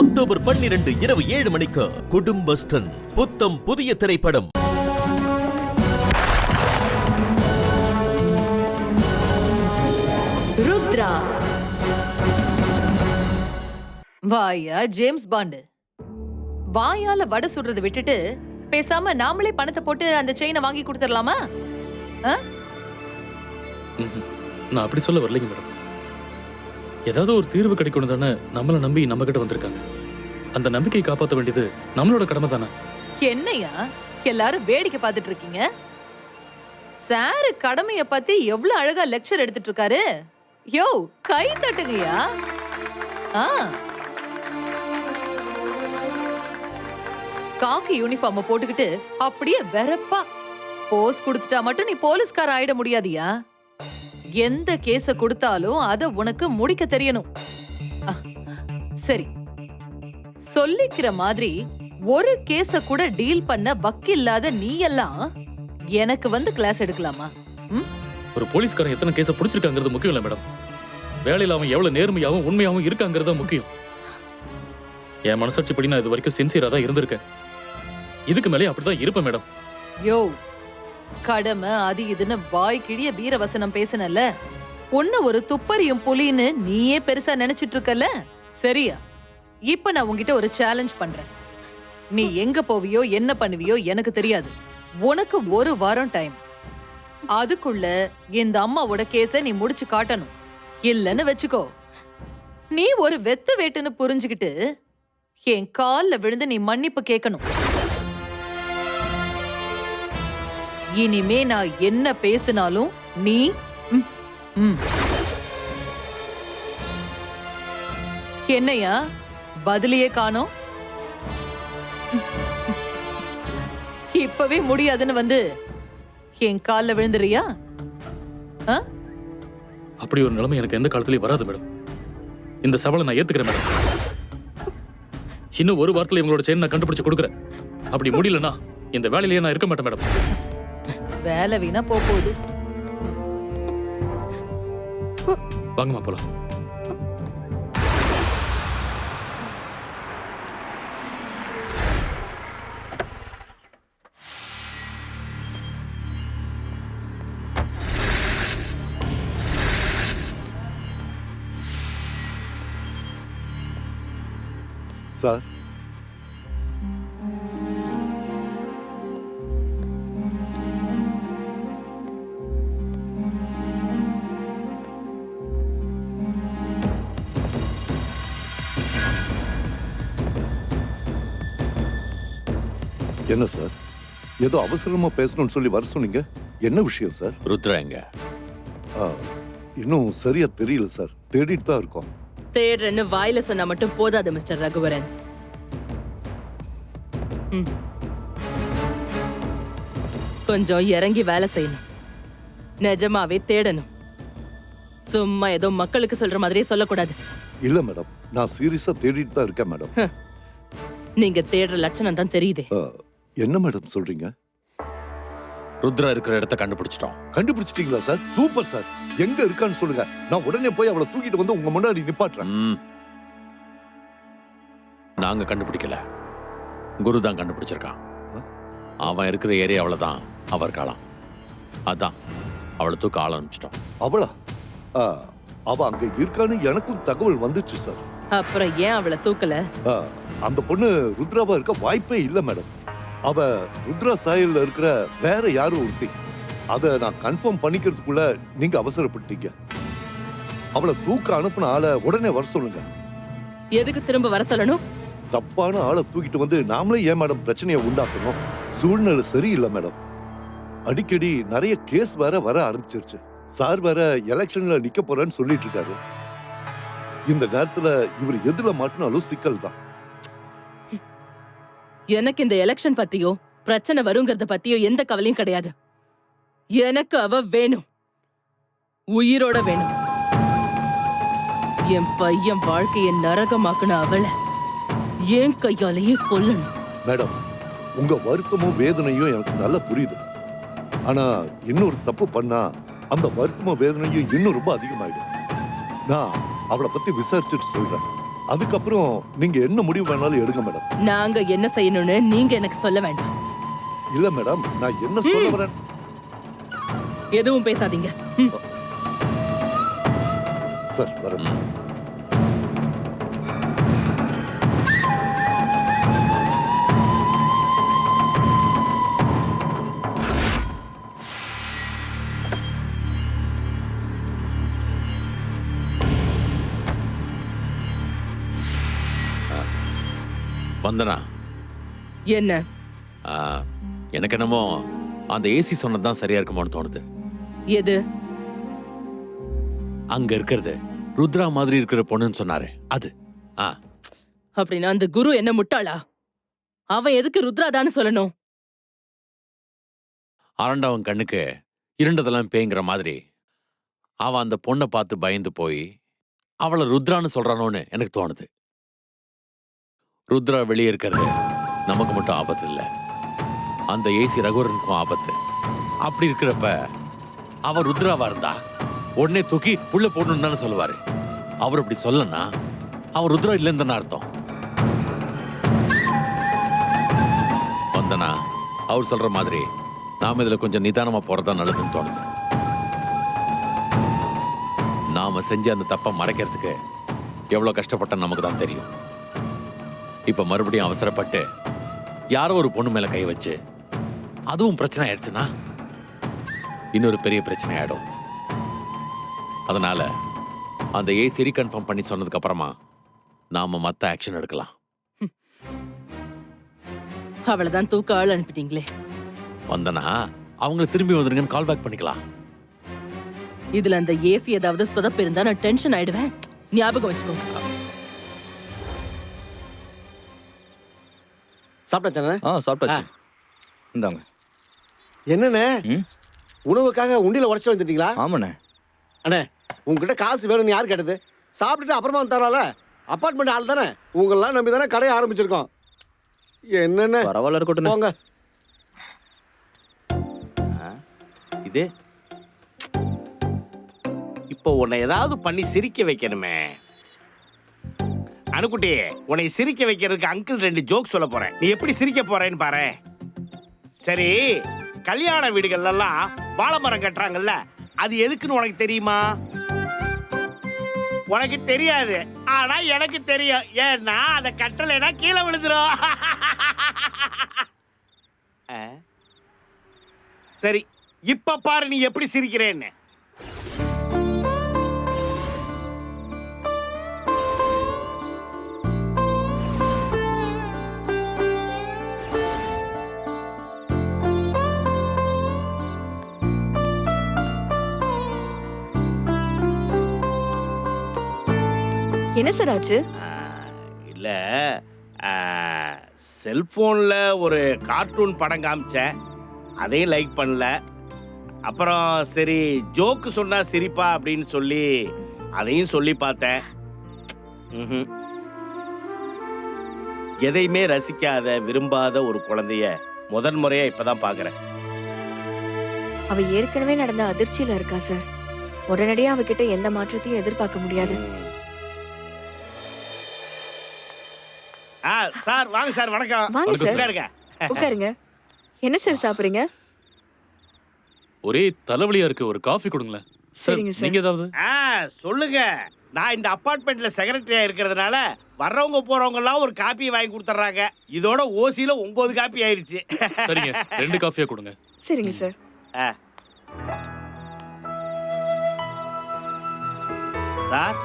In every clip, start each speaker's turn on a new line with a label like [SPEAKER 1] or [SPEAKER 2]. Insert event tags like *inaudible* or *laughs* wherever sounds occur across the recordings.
[SPEAKER 1] October பன்னிரண்டு இரவு ஏழு மணிக்கு குடும்பஸ்டன் புத்தம் புதிய திரைப்படம்.
[SPEAKER 2] ருத்ரா. வாயா ஜேம்ஸ் பாண்டு. வாயால வடை சுடுறதை விட்டுட்டு பேசாம நாமளே பணத்தை போட்டு அந்த செயினை வாங்கி கொடுத்துடலாமா.
[SPEAKER 3] நான் அப்படி சொல்ல வரலைங்க மேடம். ஏதாவது ஒரு தீர்வு கிடைக்கணும் தானே நம்மளை நம்பி நம்ம கிட்ட வந்திருக்காங்க. அந்த நம்பிக்கையை காப்பாற்ற வேண்டியது நம்மளோட கடமை தானே?
[SPEAKER 2] என்னையா? எல்லாரும் வேடிக்கை பார்த்துட்டு இருக்கீங்க? சாரு கடமைய பத்தி எவ்வளவு அழகா லெக்சர் எடுத்துட்டு இருக்காரு? யோ கை தட்டுங்கய்யா. ஆ. காக்கி யூனிஃபார்ம போட்டுக்கிட்டு அப்படியே வெறப்பா போஸ் கொடுத்துட்டா மட்டும் நீ போலீஸ்கார ஆயிட முடியாதியா எந்த கேஸ கொடுத்தாலும் அத உனக்கு முடிக்க தெரியணும். சரி. சொல்லிக்கிற மாதிரி ஒரு கேஸ கூட டீல் பண்ண வக்கில்லாத நீ எல்லாம் எனக்கு வந்து கிளாஸ் எடுக்கலாமா?
[SPEAKER 3] ஒரு போலீஸ்காரன் எத்தனை கேஸை பிடிச்சிருக்காங்கிறது முக்கியம் இல்லை மேடம். வேலையில் அவன் எவ்வளவு நேர்மையாகவும் உண்மையாகவும் இருக்காங்கிறது முக்கியம். என் மனசாட்சி படி நான் இது வரைக்கும் சின்சியரா தான் இருந்திருக்கேன். இதுக்கு மேலே அப்படிதான் இருப்பேன் மேடம்.
[SPEAKER 2] யோ கடமை அது இதுன்னு வாய் கிழிய வீரவசனம் பேசுனல உன்ன ஒரு துப்பறியும் புலின்னு நீயே பெருசா நினைச்சிட்டு இருக்கல சரியா? இப்ப நான் உன்கிட்ட ஒரு சேலஞ்ச் பண்றேன். நீ எங்க போவியோ என்ன பண்ணுவியோ எனக்கு தெரியாது. உனக்கு ஒரு வாரம் டைம் அதுக்குள்ள இந்த அம்மாவோட கேஸ நீ முடிச்சு காட்டணும். இல்லன்னு வச்சுக்கோ. நீ ஒரு வெத்து வேட்டுன்னு புரிஞ்சுகிட்டு என் கால்ல விழுந்து நீ மன்னிப்பு கேட்கணும். இனிமே நான் என்ன பேசினாலும் நீ ம், என்னையா பதிலையே காணோம்? இப்பவே முடியாதுன்னு வந்து என் காலில் விழுந்துறியா? ஆ?
[SPEAKER 3] அப்படி ஒரு நிலைமை எனக்கு எந்த காலத்துலயும் வராது மேடம். இந்த சவாலை நான் ஏத்துக்கிறேன் மேடம். இன்னும் ஒரு வாரத்தில் இவங்களோட செயின் நான் கண்டுபிடிச்சு கொடுக்குறேன். அப்படி முடியலன்னா இந்த வேலையிலேயே நான் இருக்க மாட்டேன் மேடம்.
[SPEAKER 2] வேலை வீணா போக போகுது.
[SPEAKER 3] வாங்கம்மா போலாம்.
[SPEAKER 4] சார் என்ன சார்? ஏதோ அவசரமா பேசணும்னு சொல்லி வர சொன்னீங்க. என்ன விஷயம் சார்?
[SPEAKER 1] ருத்ரா எங்க
[SPEAKER 4] ஆ, இன்னும் சரியா தெரியல சார். தேடிட்டு தான் இருக்கோம்.
[SPEAKER 5] தேடுறேன்னு வாயில சொன்னா மட்டும் போதாது மிஸ்டர் ரகுவரன். ம். கொஞ்சம் இறங்கி வேலை செய்யணும். நிஜமாவே தேடணும். சும்மா ஏதோ மக்களுக்கு சொல்ற மாதிரியே சொல்லக்கூடாது.
[SPEAKER 4] இல்ல மேடம். நான் சீரியஸா தேடிட்டு தான் இருக்கேன் மேடம்.
[SPEAKER 5] நீங்க தேடுற லட்சணம் தான் தெரியுதே.
[SPEAKER 4] ஆ, என்ன மேடம் சொல்றீங்க?
[SPEAKER 1] ருத்ரா இருக்கிற இடத்த கண்டுபிடிச்சிட்டோம்.
[SPEAKER 4] கண்டுபிடிச்சிட்டீங்களா சார் சூப்பர் சார் எங்க இருக்கான்னு சொல்லுங்க. நான் உடனே போய் அவளை தூக்கிட்டு வந்து உங்க முன்னாடி நிப்பாட்டுறேன்.
[SPEAKER 1] ம். நாங்க கண்டுபிடிக்கல. குரு தான் கண்டுபிடிச்சிருக்கான். அவன் இருக்கிற ஏரியாவில தான் அவர் காலம். அதான். அவளை தூக்க ஆள் அனுப்பிச்சிட்டோம்.
[SPEAKER 4] அவளா? ஆ, அவ அங்க இருக்கான்னு எனக்கும் தகவல் வந்துச்சு சார்
[SPEAKER 5] அப்புறம் ஏன் அவளை தூக்கல?
[SPEAKER 4] ஆ, அந்த பொண்ணு ருத்ராவா இருக்க வாய்ப்பே இல்ல மேடம் அவ ருத்ரா சாயல்ல இருக்கிற வேற யாரும் ஒருத்தி. அத நான் கன்ஃபார்ம் பண்ணிக்கிறதுக்குள்ள நீங்க அவசரப்பட்டீங்க. அவளை தூக்க அனுப்புன ஆளை உடனே வர சொல்லுங்க.
[SPEAKER 5] எதுக்கு திரும்ப வர சொல்லணும்?
[SPEAKER 4] தப்பான ஆளை தூக்கிட்டு வந்து நாமளே ஏன் மேடம் பிரச்சனையை உண்டாக்கணும்? சூழ்நிலை சரியில்லை மேடம். அடிக்கடி நிறைய கேஸ் வேற வர ஆரம்பிச்சிருச்சு. சார் வேற எலெக்ஷன்ல நிக்க போறேன்னு சொல்லிட்டு இருக்காரு. இந்த நேரத்துல இவர் எதுல மாட்டினாலும் சிக்கல் தான்
[SPEAKER 5] எனக்கு இந்த எலெக்ஷன் பத்தியோ பிரச்சனை வருங்கிறத பத்தியோ எந்த கவலையும் கிடையாது. எனக்கு அவ வேணும். உயிரோட வேணும். என் பையன் வாழ்க்கையை நரகமாக்குன அவளை என் கையாலேயே கொல்லணும்.
[SPEAKER 4] மேடம் உங்க வருத்தமும் வேதனையும் எனக்கு நல்லா புரியுது. ஆனா இன்னொரு தப்பு பண்ணா அந்த வருத்தமும் வேதனையும் இன்னும் ரொம்ப அதிகமாயிடும். நான் அவளை பத்தி விசாரிச்சுட்டு சொல்றேன். அதுக்கப்புறம் நீங்க என்ன முடிவு வேணாலும் எடுங்க மேடம்.
[SPEAKER 5] நாங்க என்ன செய்யணும்னு நீங்க எனக்கு சொல்ல வேண்டாம்.
[SPEAKER 4] இல்ல மேடம் நான் என்ன சொல்ல வரேன்?
[SPEAKER 5] எதுவும் பேசாதீங்க.
[SPEAKER 4] சார் வரேன்.
[SPEAKER 1] வந்தனா?
[SPEAKER 5] என்ன?
[SPEAKER 1] ஆ, எனக்கு என்னமோ அந்த ஏசி சொன்னது தான் சரியா இருக்குமோன்னு தோணுது.
[SPEAKER 5] எது?
[SPEAKER 1] அங்க இருக்கிறது. ருத்ரா மாதிரி இருக்கிற பொண்ணுன்னு சொன்னாரு. அது. ஆ.
[SPEAKER 5] அப்படின்னா அந்த குரு என்ன முட்டாளா? அவன் எதுக்கு ருத்ராதான்னு சொல்லணும்?
[SPEAKER 1] அரண்டவன் கண்ணுக்கு இருண்டதெல்லாம் பேய்ங்கிற மாதிரி அவன் அந்த பொண்ணை பார்த்து பயந்து போய் அவளை ருத்ரான்னு சொல்றானோன்னு எனக்கு தோணுது. ருத்ரா வெளியே இருக்கிறது நமக்கு மட்டும் ஆபத்து இல்லை. அந்த ஏசி ரகுவரனுக்கும் ஆபத்து. அப்படி இருக்கிறப்ப அவர் ருத்ராவா இருந்தா உடனே தூக்கி உள்ள போடணும்னு தானே சொல்லுவாரு. அவர் அப்படி சொல்லனா அவர் ருத்ரா இல்லைன்னு தானே அர்த்தம். வந்தனா அவர் சொல்ற மாதிரி நாம இதுல கொஞ்சம் நிதானமா போறதா நல்லதுன்னு தோணுது. நாம செஞ்ச அந்த தப்பை மறைக்கிறதுக்கு எவ்வளவு கஷ்டப்பட்ட நமக்கு தான் தெரியும். இப்ப மறுபடியும் அவசரப்பட்டு யாரோ ஒரு பொண்ணு மேல கை வச்சு அதுவும் பிரச்சனை ஆயிடுச்சுன்னா இன்னொரு பெரிய பிரச்சனை ஆயிடும். அதனால அந்த ஏசி ரீகன்ஃபார்ம் பண்ணி சொன்னதுக்கு அப்புறமா நாம மத்த ஆக்ஷன் எடுக்கலாம்.
[SPEAKER 5] அவளைதான் தூக்க ஆள் அனுப்பிட்டீங்களே.
[SPEAKER 1] வந்தனா அவங்க திரும்பி வந்துருங்கன்னு கால் பேக் பண்ணிக்கலாம்.
[SPEAKER 5] இதுல அந்த ஏசி ஏதாவது சொதப்பு இருந்தா நான் டென்ஷன் ஆயிடுவேன். ஞாபகம் வச்சுக்கோங்க.
[SPEAKER 6] சாப்பிட்டாச்சானே
[SPEAKER 7] ஆ சாப்பிட்டாச்சு. இந்தாங்க.
[SPEAKER 6] என்னண்ணே?
[SPEAKER 7] ம்?
[SPEAKER 6] உணவுக்காக உண்டியில உடச்சு வந்துட்டீங்களா?
[SPEAKER 7] ஆமாண்ணே.
[SPEAKER 6] அண்ணே உங்ககிட்ட காசு வேணும்னு யார் கேட்டது? சாப்பிட்டுட்டு அப்புறமா வந்து தரலாம்ல? அப்பார்ட்மெண்ட் ஆள் தானே. உங்களெல்லாம் நம்பி தானே கடையை ஆரம்பிச்சிருக்கோம். என்னென்ன
[SPEAKER 7] பரவாயில்ல இருக்கட்டும்
[SPEAKER 6] போங்க.
[SPEAKER 8] இது? இப்போ உன்னை ஏதாவது பண்ணி சிரிக்க வைக்கணுமே. அணுக்குட்டி உன்னை சிரிக்க வைக்கிறதுக்கு அங்கிள் ரெண்டு ஜோக் சொல்ல போறேன். நீ எப்படி சிரிக்க போறேன்னு பாரு. சரி கல்யாண வீடுகள்லாம் வாழை மரம் கட்டுறாங்கல்ல அது எதுக்குன்னு உனக்கு தெரியுமா? உனக்கு தெரியாது. ஆனா எனக்கு தெரியும். ஏன்னா அதை கட்டலைன்னா கீழே விழுந்துரும். *laughs* சரி இப்ப பாரு நீ எப்படி சிரிக்கிறேன்னு.
[SPEAKER 9] என்ன சார் ஆச்சு?
[SPEAKER 8] இல்ல. செல்போன்ல ஒரு கார்ட்டூன் படம் காமிச்சேன். அதையும் லைக் பண்ணல. அப்புறம் சரி ஜோக்கு சொன்னா சிரிப்பா அப்படின்னு சொல்லி அதையும் சொல்லி பார்த்தேன். ம்ஹும். எதையுமே ரசிக்காத விரும்பாத ஒரு குழந்தைய முதன் முறையா இப்பதான் பாக்குறேன்.
[SPEAKER 9] அவ ஏற்கனவே நடந்த அதிர்ச்சியில இருக்கா சார்? உடனடியா அவகிட்ட எந்த மாற்றத்தையும் எதிர்பார்க்க முடியாது.
[SPEAKER 8] சார் வாங்க சார் வணக்கம்.
[SPEAKER 9] வாங்க சார்.
[SPEAKER 8] உட்காருங்க.
[SPEAKER 9] உட்காருங்க. என்ன சார் சாப்பிடுறீங்க?
[SPEAKER 3] ஒரே தலைவலியா இருக்கு. ஒரு காஃபி கொடுங்களேன். சார்
[SPEAKER 9] சரிங்க சார்.
[SPEAKER 3] நீங்க ஏதாவது
[SPEAKER 8] ஆ சொல்லுங்க. நான் இந்த அப்பார்ட்மெண்ட்ல செக்ரட்டரியா இருக்கிறதுனால வர்றவங்க போறவங்க எல்லாம் ஒரு காப்பி வாங்கி கொடுத்துட்றாங்க. இதோட ஓசியில ஒன்பது காப்பி ஆயிருச்சு.
[SPEAKER 3] சரிங்க. ரெண்டு காஃபியா கொடுங்க.
[SPEAKER 9] சரிங்க சார்.
[SPEAKER 8] சார்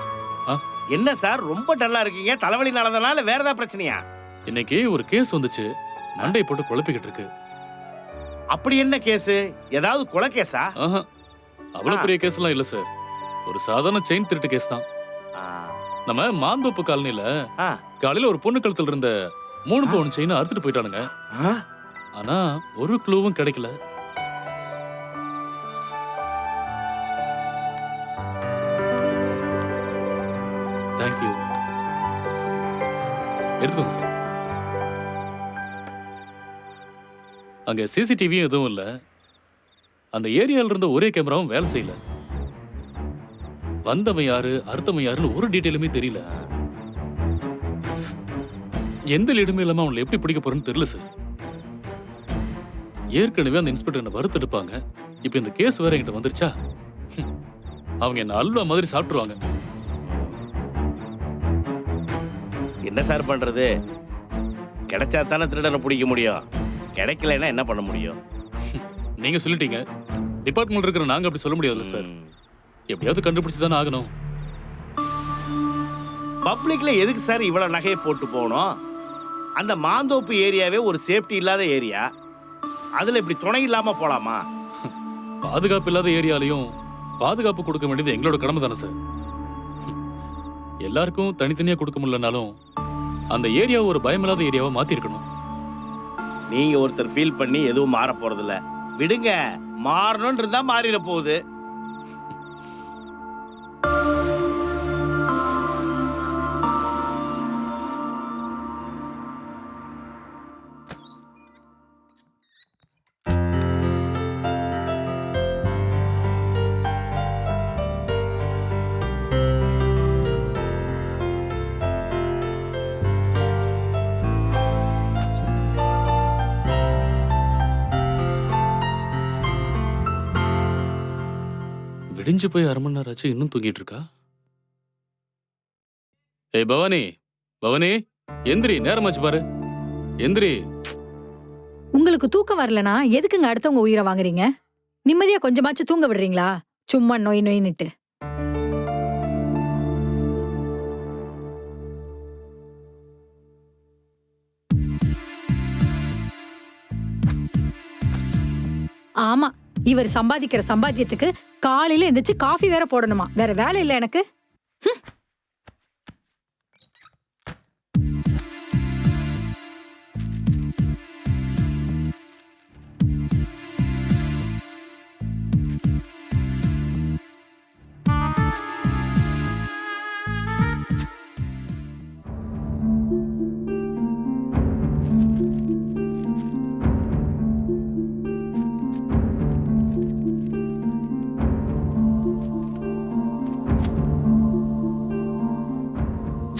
[SPEAKER 3] ஆ?
[SPEAKER 8] என்ன சார்? ரொம்ப டல்லா இருக்கீங்க. தலைவலி நடந்தனால வேற ஏதாவது பிரச்சனையா?
[SPEAKER 3] இன்னைக்கு ஒரு கேஸ் வந்துச்சு. மண்டை போட்டு குழப்பிக்கிட்டு இருக்கு.
[SPEAKER 8] அப்படி என்ன கேஸ்? ஏதாவது கொலை கேஸா?
[SPEAKER 3] ஆஹா. அவ்வளவு. பெரிய கேஸ்லாம் இல்ல சார். ஒரு சாதாரண செயின் திருட்டு கேஸ் தான்.
[SPEAKER 8] ஆ,
[SPEAKER 3] நம்ம மாந்தோப்பு காலனில
[SPEAKER 8] ஆ,
[SPEAKER 3] காலையில ஒரு பொண்ணு கழுத்துல இருந்த மூணு பவுன் செயினை அறுத்துட்டு போயிட்டானுங்க.
[SPEAKER 8] ஆ?
[SPEAKER 3] ஆனா ஒரு க்ளூவும் கிடைக்கல. தேங்க்யூ எடுத்துக்கோங்க சார். அங்கே சிசிடிவியும் எதுவும் இல்லை. அந்த ஏரியாவில் இருந்த ஒரே கேமராவும் வேலை செய்யல. வந்தவன் யாரு அறுத்தவன் யாருன்னு ஒரு டீட்டெயிலுமே தெரியல. எந்த லீடுமே இல்லாமல் அவங்களை எப்படி பிடிக்க போறேன்னு தெரியல சார் ஏற்கனவே அந்த இன்ஸ்பெக்டர் என்ன வறுத்தெடுப்பாங்க. இப்போ இந்த கேஸ் வேற என்கிட்ட வந்துருச்சா? அவங்க என்ன அல்வா மாதிரி சாப்பிட்டுருவாங்க.
[SPEAKER 8] என்ன சார் பண்றது? கிடைச்சா தானே திருடனை பிடிக்க முடியும். கிடைக்கலன்னா என்ன பண்ண முடியும்? *laughs*
[SPEAKER 3] நீங்க சொல்லிட்டீங்க. டிபார்ட்மெண்ட் இருக்கிற நாங்க அப்படி சொல்ல முடியாதுல்ல சார். எப்படியாவது கண்டுபிடிச்சு தானே ஆகணும்.
[SPEAKER 8] பப்ளிக்ல எதுக்கு சார் இவ்வளவு நகையை போட்டு போகணும்? அந்த மாந்தோப்பு ஏரியாவே ஒரு சேஃப்டி இல்லாத ஏரியா. அதுல இப்படி துணை இல்லாம போலாமா? *laughs*
[SPEAKER 3] பாதுகாப்பு இல்லாத ஏரியாலையும் பாதுகாப்பு கொடுக்க வேண்டியது எங்களோட கடமை தானே சார். *laughs* எல்லாருக்கும் தனித்தனியா கொடுக்க முடியலனாலும் அந்த ஏரியாவை ஒரு பயமில்லாத ஏரியாவை மாத்திருக்கணும்.
[SPEAKER 8] நீங்க ஒருத்தர் ஃபீல் பண்ணி எதுவும் மாற போறதில்ல. விடுங்க மாறணும்னு இருந்தா மாறிட போகுது.
[SPEAKER 3] விடிஞ்சு போய் அரை மணி நேரம் ஆச்சு இன்னும் தூங்கிட்டு இருக்கா? ஏய் பவானி பவானி எந்திரி நேரமாச்சு பாரு. எந்திரி.
[SPEAKER 10] உங்களுக்கு தூக்கம் வரலனா எதுக்குங்க அடுத்தவங்க உயிரை வாங்குறீங்க? நிம்மதியா கொஞ்சமாச்சும் தூங்க விடுறீங்களா? சும்மா நொய் நொய்னுட்டு ஆமா இவர் சம்பாதிக்கிற சம்பாத்தியத்துக்கு காலையில எந்திரிச்சு காஃபி வேற போடணுமா? வேற வேலை இல்ல எனக்கு?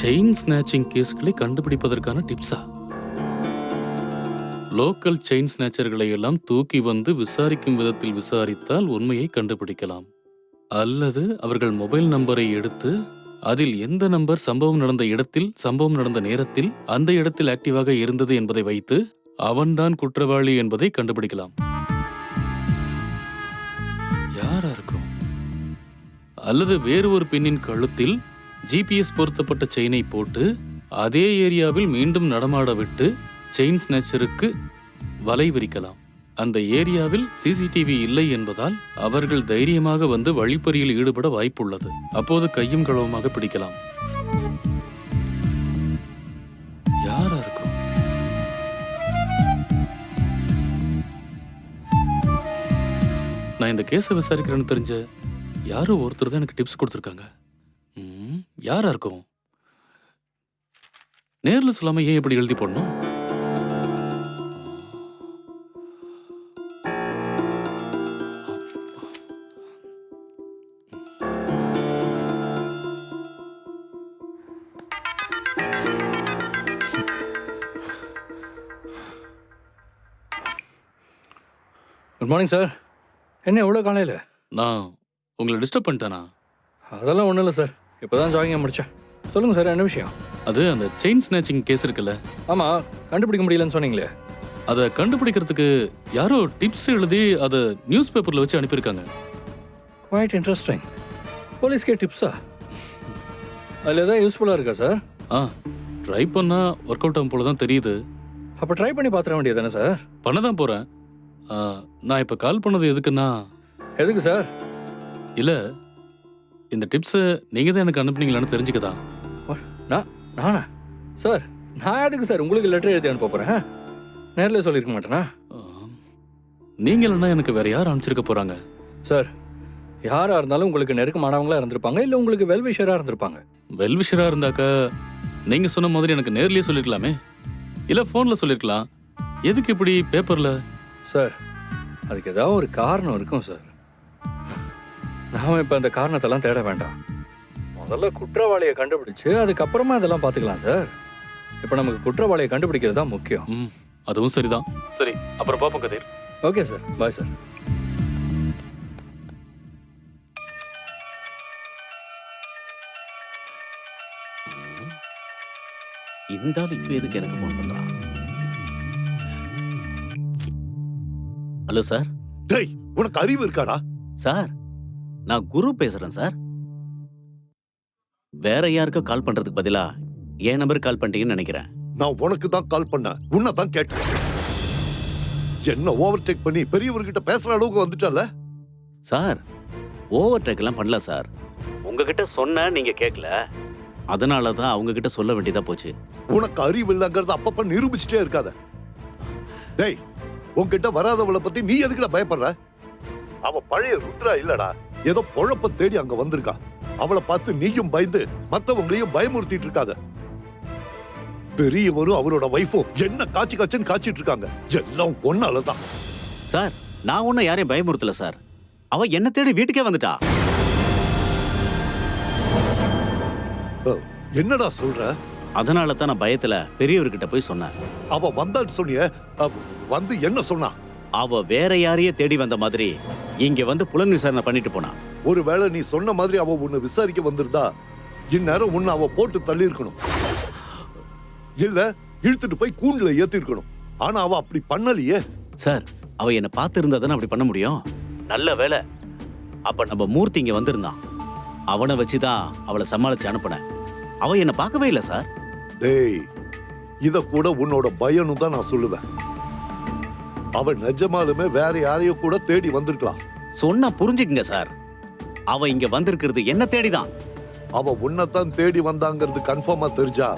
[SPEAKER 3] செயின் ஸ்நாச்சிங் கேஸ்களை கண்டுபிடிப்பதற்கான டிப்ஸா? லோக்கல் செயின் ஸ்நாச்சர்களை எல்லாம் தூக்கி வந்து விசாரிக்கும் விதத்தில் விசாரித்தால் உண்மையை கண்டுபிடிக்கலாம். அல்லது அவர்கள் மொபைல் நம்பரை எடுத்து அதில் எந்த நம்பர் சம்பவம் நடந்த இடத்தில் சம்பவம் நடந்த நேரத்தில் அந்த இடத்தில் ஆக்டிவாக இருந்தது என்பதை வைத்து அவன்தான் குற்றவாளி என்பதை கண்டுபிடிக்கலாம். யாரா இருக்கும்? அல்லது வேறு ஒரு பெண்ணின் கழுத்தில் ஜிபிஎஸ் பொருத்தப்பட்ட செயினை போட்டு அதே ஏரியாவில் மீண்டும் நடமாட விட்டு செயின் ஸ்நேச்சருக்கு வலை விரிக்கலாம். அந்த ஏரியாவில் சிசிடிவி இல்லை என்பதால் அவர்கள் தைரியமாக வந்து வழிப்பறியில் ஈடுபட வாய்ப்புள்ளது. அப்போது கையும் களவுமாக பிடிக்கலாம். யாரா இருக்கும்? நான் இந்த கேஸை விசாரிக்கிறேன்னு தெரிஞ்ச யாரோ ஒருத்தர் தான் எனக்கு டிப்ஸ் கொடுத்துருக்காங்க. யாரா இருக்கும்? நேர்ல சொல்லாம ஏன் இப்படி எழுதி போடணும்?
[SPEAKER 7] குட் மார்னிங் சார் என்ன எவ்வளோ காலையில்?
[SPEAKER 3] நான் உங்களை டிஸ்டர்ப் பண்ணிட்டேனா?
[SPEAKER 7] அதெல்லாம் ஒன்றும் இல்லை சார் இப்போ தான் ஜாகிங் முடித்தேன் சொல்லுங்கள் சார் என்ன விஷயம்?
[SPEAKER 3] அது அந்த செயின் ஸ்நாச்சிங் கேஸ் இருக்குல்ல.
[SPEAKER 7] ஆமாம் கண்டுபிடிக்க முடியலன்னு சொன்னீங்களே.
[SPEAKER 3] அதை கண்டுபிடிக்கிறதுக்கு யாரோ டிப்ஸ் எழுதி அதை நியூஸ் பேப்பர்ல வச்சு அனுப்பியிருக்காங்க.
[SPEAKER 7] குவைட் இன்ட்ரெஸ்டிங் போலீஸ்க்கே டிப்ஸா அதில் எதாவது யூஸ்ஃபுல்லாக இருக்கா சார்
[SPEAKER 3] ஆ ட்ரை பண்ணா ஒர்க் அவுட் ஆகும் போல தான் தெரியுது.
[SPEAKER 7] அப்போ ட்ரை பண்ணி பார்த்துட வேண்டியது தானே சார்
[SPEAKER 3] பண்ண தான் போறேன். ஆ, நான் இப்போ கால் பண்ணது எதுக்குன்னா
[SPEAKER 7] எதுக்கு சார்
[SPEAKER 3] இல்ல இந்த டிப்ஸை நீங்க தான் எனக்கு அனுப்புனீங்களான்னு தெரிஞ்சுக்கதான்
[SPEAKER 7] நான் நானா? சார் நான் எதுக்கு சார் உங்களுக்கு லெட்டர் எழுதி அனுப்ப போகிறேன் நேரில் சொல்லியிருக்க மாட்டேனா?
[SPEAKER 3] ஆம். நீங்க இல்லைன்னா எனக்கு வேற யார் அனுப்பிச்சிருக்க போறாங்க?
[SPEAKER 7] சார் யாராக இருந்தாலும் உங்களுக்கு நெருக்கமானவங்களா இருந்திருப்பாங்க இல்லை உங்களுக்கு வெல்விஷராக இருந்திருப்பாங்க.
[SPEAKER 3] வெல்விஷரா இருந்தாக்கா நீங்க சொன்ன மாதிரி எனக்கு நேர்லயே சொல்லிருக்கலாமே? இல்ல போன்ல சொல்லிருக்கலாம்? எதுக்கு இப்படி பேப்பர்ல
[SPEAKER 7] சார் அதுக்கு ஏதாவது ஒரு காரணம் இருக்கும் சார். நாம இப்போ அந்த காரணத்தெல்லாம் தேட வேண்டாம். முதல்ல குற்றவாளியை கண்டுபிடிச்சு அதுக்கப்புறமா இதெல்லாம் பார்த்துக்கலாம் சார் இப்போ நமக்கு குற்றவாளியை கண்டுபிடிக்கிறது தான் முக்கியம்.
[SPEAKER 3] ம் அதுவும் சரிதான். சரி அப்புறம் பாப்போம் Kathir.
[SPEAKER 7] Okay sir bye sir
[SPEAKER 11] இந்த ஆள் இப்ப எதுக்கு எனக்கு ஃபோன் பண்றான் ஹலோ சார்
[SPEAKER 4] டேய் உனக்கு அறிவு இருக்காடா?
[SPEAKER 11] சார் நான் குரு பேசுறேன் சார். வேற யாருக்கோ கால் பண்றதுக்கு பதிலா என் நம்பருக்கு கால் பண்ணிட்டீங்கன்னு நினைக்கிறேன்.
[SPEAKER 4] நான் உனக்கு தான் கால் பண்ணேன். உன்னை தான் கேட்டேன். என்ன ஓவர்டேக் பண்ணி பெரியவர்கிட்ட பேசுற அளவுக்கு வந்துட்டல
[SPEAKER 11] சார் ஓவர் டேக் எல்லாம் பண்ணல சார். உங்ககிட்ட சொன்ன நீங்க கேட்கல அதனால தான் அவங்க கிட்ட சொல்ல வேண்டியதா போச்சு.
[SPEAKER 4] உனக்கு அறிவு இல்லைங்கிறத அப்பப்ப நிரூபிச்சுட்டே இருக்காத. டேய் உன்கிட்ட வராதவளை பத்தி நீ எதுக்குடா பயப்படுற? அவ பழைய ருத்ரா இல்லடா. ஏதோ பொழப்ப தேடி அங்க வந்திருக்கா. அவளை பார்த்து நீயும் பயந்து மத்தவங்களையும் பயமுறுத்திட்டு இருக்காத. பெரியவரும் அவரோட வைஃபும் என்ன காய்ச்சி காய்ச்சின்னு காய்ச்சிட்டு இருக்காங்க. எல்லாம் ஒன்னாலதான்
[SPEAKER 11] சார் நான் ஒன்னும் யாரையும் பயமுறுத்தல சார். அவ என்ன தேடி வீட்டுக்கே வந்துட்டா.
[SPEAKER 4] என்னடா சொல்ற?
[SPEAKER 11] அதனால தான் நான் பயத்துல பெரியவர்கிட்ட போய் சொன்னேன்.
[SPEAKER 4] அவ வந்தான்னு சொன்னிய வந்து என்ன சொன்னா?
[SPEAKER 11] அவ வேற யாரையே தேடி வந்த மாதிரி இங்க வந்து புலன் விசாரணை பண்ணிட்டு போனா.
[SPEAKER 4] ஒருவேளை நீ சொன்ன மாதிரி அவ உன்னை விசாரிக்க வந்திருந்தா இந்நேரம் உன்னை அவ போட்டு தள்ளி இருக்கணும் இல்ல இழுத்துட்டு போய் கூண்டுல ஏத்தி இருக்கணும் ஆனா அவ அப்படி பண்ணலையே.
[SPEAKER 11] சார் அவ என்ன பார்த்து இருந்தா தானே அப்படி பண்ண முடியும்? நல்ல வேலை அப்ப நம்ம மூர்த்தி இங்க வந்திருந்தான் அவனை வச்சுதான் அவளை சமாளிச்சு அனுப்புனேன். அவ என்ன பார்க்கவே இல்லை சார்.
[SPEAKER 4] டேய் இத கூட உன்னோட பயனும் தான் நான் சொல்லுவேன். அவ நிஜமாலுமே வேற யாரையோ கூட தேடி வந்திருக்கலாம்.
[SPEAKER 11] சொன்னா புரிஞ்சுக்குங்க சார். அவ இங்க வந்திருக்கிறது என்ன தேடிதான்?
[SPEAKER 4] அவ உன்னைத்தான் தேடி வந்தாங்கிறது கன்ஃபார்மா தெரிஞ்சா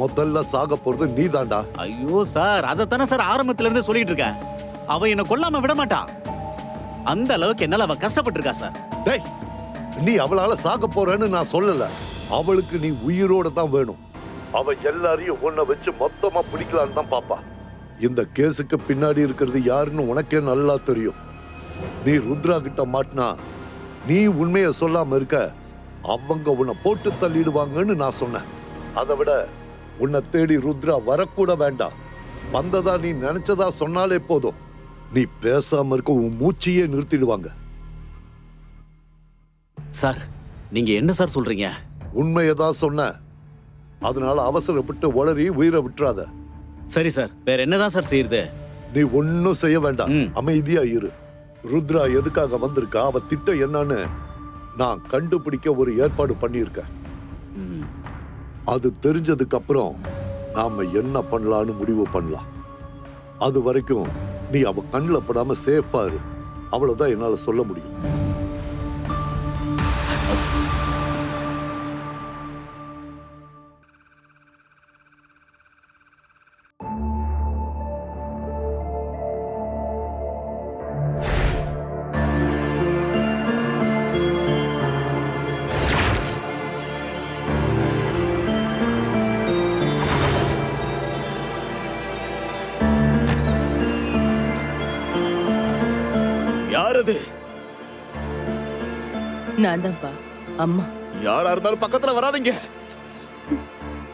[SPEAKER 4] முதல்ல சாக போறது நீதான்டா.
[SPEAKER 11] ஐயோ சார் அதைத்தானே சார் ஆரம்பத்துல இருந்து சொல்லிட்டு இருக்கேன். அவ என்ன கொல்லாம விட மாட்டா. அந்த அளவுக்கு என்னால அவ கஷ்டப்பட்டிருக்கா சார்.
[SPEAKER 4] டேய் நீ அவளால சாக போறேன்னு நான் சொல்லல. அவளுக்கு நீ உயிரோட தான் வேணும். அவ எல்லாரையும் உன்னை வச்சு மொத்தமா பிடிக்கலான்னு தான் பாப்பா. இந்த கேஸுக்கு பின்னாடி இருக்கிறது யாருன்னு உனக்கே நல்லா தெரியும். நீ ருத்ரா கிட்ட மாட்டினா நீ உண்மையை சொல்லாம இருக்க அவங்க உன்னை போட்டு தள்ளிடுவாங்கன்னு நான் சொன்னேன். அதை விட உன்னை தேடி ருத்ரா வரக்கூட வேண்டாம். வந்ததா நீ நினைச்சதா சொன்னாலே போதும். நீ பேசாம இருக்க உன் மூச்சையே நிறுத்திடுவாங்க.
[SPEAKER 11] சார் நீங்க என்ன சார் சொல்றீங்க?
[SPEAKER 4] உண்மையை தான் சொன்னேன். அதனால அவசரப்பட்டு உளறி உயிரை விட்டுறாத.
[SPEAKER 11] சரி சார் வேற என்னதான் சார் செய்யுது
[SPEAKER 4] நீ ஒன்னும் செய்ய வேண்டாம். அமைதியா இரு. ருத்ரா எதுக்காக வந்திருக்கா? அவ திட்டம் என்னன்னு நான் கண்டுபிடிக்க ஒரு ஏற்பாடு பண்ணியிருக்கேன். அது தெரிஞ்சதுக்கு அப்புறம் நாம என்ன பண்ணலாம்னு முடிவு பண்ணலாம். அது வரைக்கும் நீ அவ கண்ணில் படாம சேஃபா இரு. அவ்வளவுதான் என்னால சொல்ல முடியும்.
[SPEAKER 5] நான் தான்ப்பா அம்மா.
[SPEAKER 12] யாரா இருந்தாலும் பக்கத்துல வராதீங்க.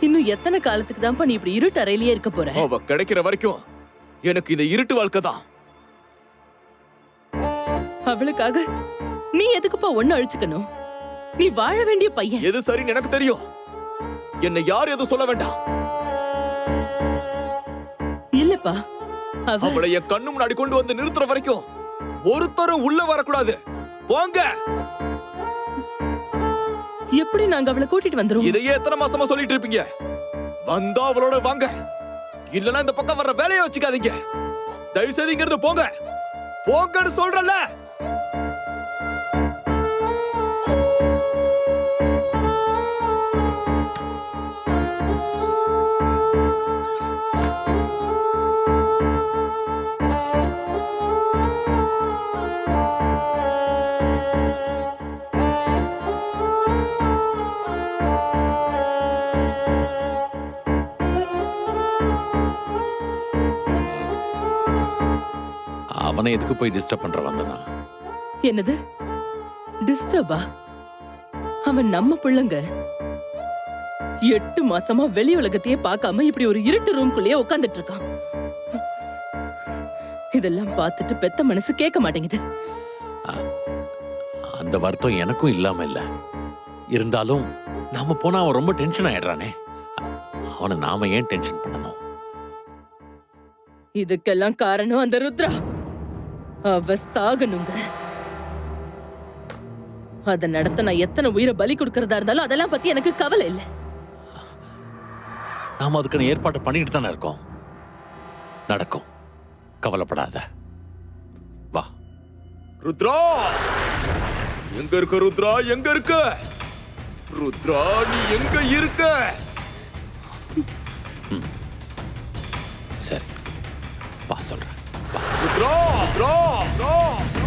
[SPEAKER 5] இன்னும் எத்தனை காலத்துக்கு தான்ப்பா நீ இப்படி இருட்டு அறையிலேயே இருக்க போற?
[SPEAKER 12] அவ கிடைக்கிற வரைக்கும் எனக்கு இந்த இருட்டு வாழ்க்கை தான்.
[SPEAKER 5] அவளுக்காக நீ எதுக்குப்பா ஒண்ணு அழிச்சுக்கணும்? நீ வாழ வேண்டிய பையன்.
[SPEAKER 12] எது சரின்னு எனக்கு தெரியும். என்னை யார் எதுவும் சொல்ல வேண்டாம்.
[SPEAKER 5] இல்லப்பா அவ
[SPEAKER 12] அவளை என் கண்ணு முன்னாடி கொண்டு வந்து நிறுத்துற வரைக்கும் ஒருத்தரும் உள்ள வரக்கூடாது. போங்க
[SPEAKER 5] எப்படி நாங்க அவளை கூட்டிட்டு வந்துருவோம்?
[SPEAKER 12] இதையே எத்தனை மாசமா சொல்லிட்டு இருப்பீங்க? வந்தா அவளோட வாங்க. இல்லனா இந்த பக்கம் வர்ற வேலையை வச்சுக்காதீங்க. தயவு செய்து இங்க இருந்து போங்க. போங்கன்னு சொல்றல
[SPEAKER 1] அவனை எதுக்கு போய் டிஸ்டர்ப் பண்ற வந்தனா?
[SPEAKER 5] என்னது? டிஸ்டர்பா அவன் நம்ம பிள்ளைங்க. எட்டு மாசமா வெளி உலகத்தையே பார்க்காம இப்படி ஒரு இருட்டு ரூம்குள்ளேயே உட்கார்ந்துட்டு இருக்கான். இதெல்லாம் பார்த்துட்டு பெத்த மனசு கேட்க மாட்டேங்குது.
[SPEAKER 1] அந்த வருத்தம் எனக்கும் இல்லாம இல்ல. இருந்தாலும் நாம போனா அவன் ரொம்ப டென்ஷன் ஆயிடுறானே. அவனை நாம ஏன் டென்ஷன் பண்ணணும்?
[SPEAKER 5] இதுக்கெல்லாம் காரணம் அந்த ருத்ரா. அவ சாகணுங்க அத நடத்த நான் எத்தனை உயிரை பலி கொடுக்கறதா இருந்தாலும் அதெல்லாம் பத்தி எனக்கு கவலை இல்ல.
[SPEAKER 1] நாம அதுக்கான ஏற்பாட்டை பண்ணிட்டு தானே இருக்கோம். நடக்கும். கவலைப்படாத. வா.
[SPEAKER 12] ருத்ரா! எங்க இருக்க ருத்ரா? எங்க இருக்க? ருத்ரா நீ எங்க இருக்க?
[SPEAKER 1] சரி. வா சொல்றேன்.
[SPEAKER 12] 들어 들어 들어 들어